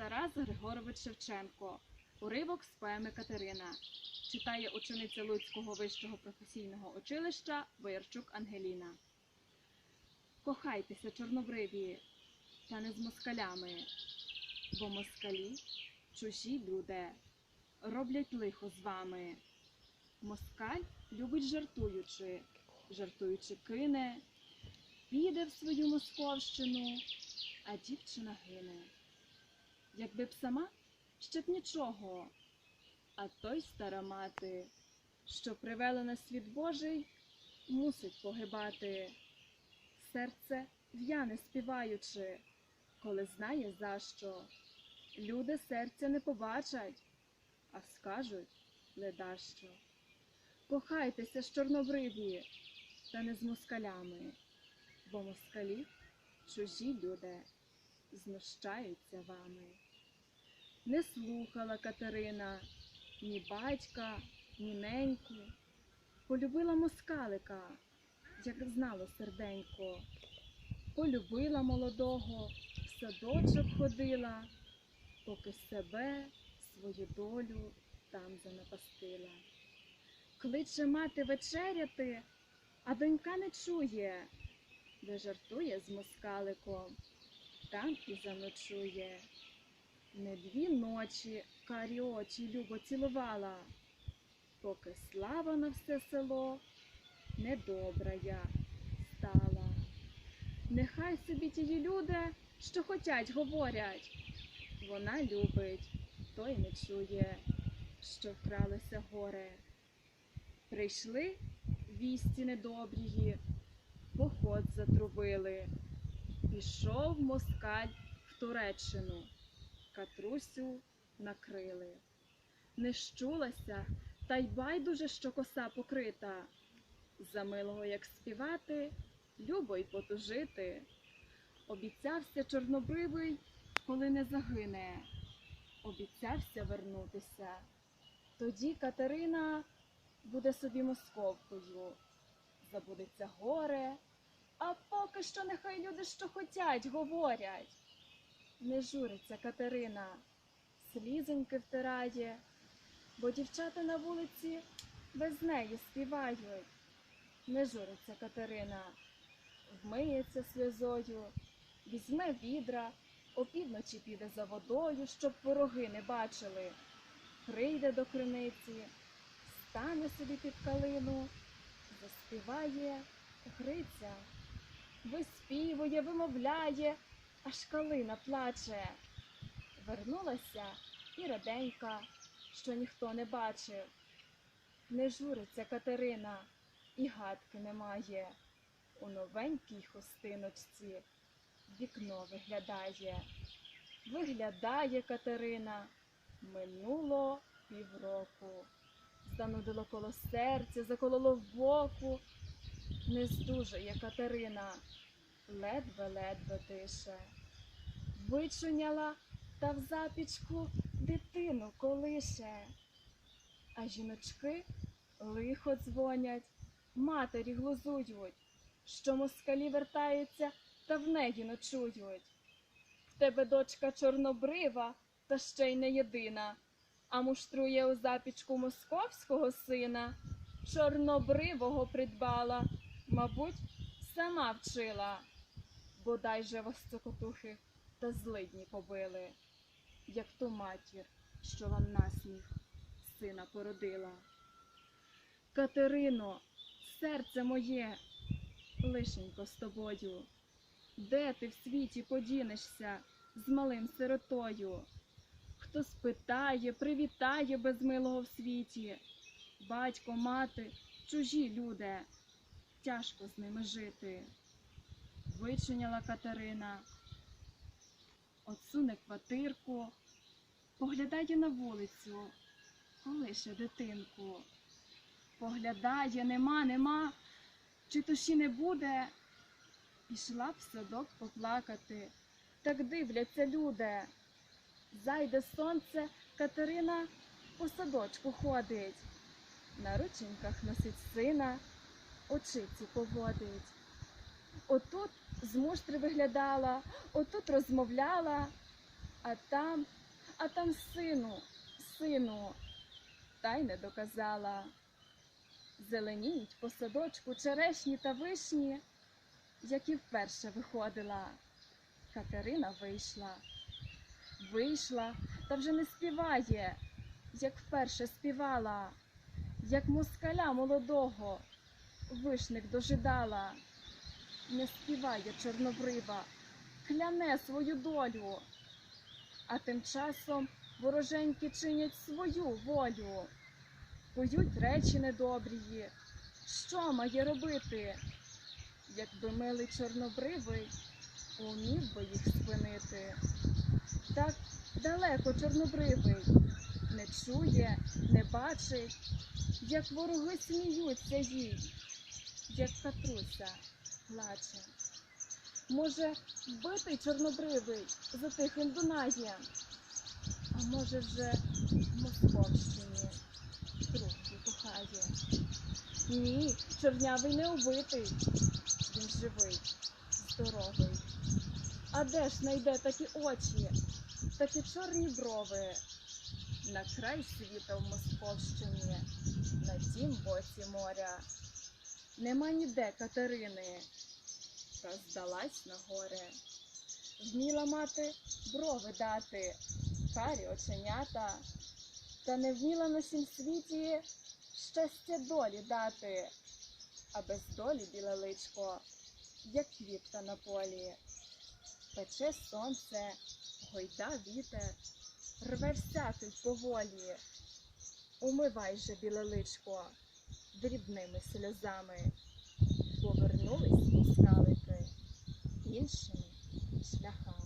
Тарас Григорович Шевченко. Уривок з поеми Катерина. Читає учениця Луцького вищого професійного училища Боярчук Ангеліна. Кохайтеся, чорнобриві, та не з москалями, бо москалі чужі люди, роблять лихо з вами. Москаль любить жартуючи, жартуючи кине, піде в свою московщину, а дівчина гине. Якби б сама, ще б нічого, а той стара мати, що привела на світ Божий, мусить погибати. Серце в'яне співаючи, коли знає за що. Люди серця не побачать, а скажуть ледащо. Кохайтеся з чорнобриві, та не з москалями, бо москалі чужі люди знущаються вами. Не слухала Катерина ні батька, ні неньку, полюбила москалика, як знало серденько, полюбила молодого, в садочок ходила, поки себе, свою долю там занапастила. Кличе мати вечеряти, а донька не чує, де жартує з москаликом, там і заночує. Не дві ночі карі очі любо цілувала, поки слава на все село недобра я стала. Нехай собі ті люди, що хотять, говорять. Вона любить, той не чує, що вкралося горе. Прийшли вісті недобрії, поход затрубили. Пішов москаль в Туреччину, катрусю накрили. Не щулася, та й байдуже, що коса покрита. За милого, як співати, любо й потужити. Обіцявся чорнобривий, коли не загине. Обіцявся вернутися. Тоді Катерина буде собі московкою, забудеться горе, а поки що нехай люди, що хотять, говорять. Не журиться Катерина, слізоньки втирає, бо дівчата на вулиці без неї співають. Не журиться Катерина, вмиється сльозою, візьме відра, опівночі піде за водою, щоб вороги не бачили. Прийде до криниці, стане собі під калину, заспіває Гриця, виспівує, вимовляє, аж калина плаче. Вернулася і раденька, що ніхто не бачив. Не журиться Катерина, і гадки немає. У новенькій хустиночці вікно виглядає. Виглядає Катерина, минуло півроку. Занудило коло серця, закололо в боку. Не здужає Катерина, ледве-ледве дише. Вичуняла та в запічку дитину колише. А жіночки лихо дзвонять, матері глузують, що москалі вертаються та в неї ночують. В тебе дочка чорнобрива, та ще й не єдина, а муштрує у запічку московського сина, чорнобривого придбала, мабуть, сама вчила. Бодай же вас цокотухи та злидні побили, як ту матір, що вам насміх сина породила. Катерино, серце моє, лишенько з тобою. Де ти в світі подінешся з малим сиротою? Хто спитає, привітає безмилого в світі? Батько, мати, чужі люди, тяжко з ними жити. Вичиняла Катерина, отсуне квартирку, поглядає на вулицю, колише дитинку. Поглядає, нема, нема, чи туші не буде. Пішла в садок поплакати, так дивляться люди. Зайде сонце, Катерина по садочку ходить, на рученьках носить сина, очиці поводить. Отут з муштри виглядала, отут розмовляла, А там, а там сину, сину, та й не доказала. Зеленіють по садочку черешні та вишні, як і вперше виходила. Катерина вийшла, вийшла та вже не співає, як вперше співала, як москаля молодого, вишник дожидала. Не співає чорнобрива, кляне свою долю, а тим часом вороженьки чинять свою волю, поють речі недобрії. Що має робити? Якби милий чорнобривий умів би їх спинити. Так далеко чорнобривий не чує, не бачить, як вороги сміються їй, як Катруся плаче. Може, вбитий чорнобривий за тихим Дунаєм, а може вже в Московщині трубки кохає. Ні, чорнявий не убитий, він живий, здоровий. А де ж найде такі очі, такі чорні брови? На край світа в Московщині, на тім боці моря. Нема ніде Катерини, та здалась на горе. Вміла мати брови дати, карі оченята, та не вміла на сім світі щастя долі дати, а без долі біле личко, як квітка на полі. Пече сонце, гойда вітер, рве всякий поволі. Умивай же біле личко дрібними сльозами. Повернулись isso, isso dá fome.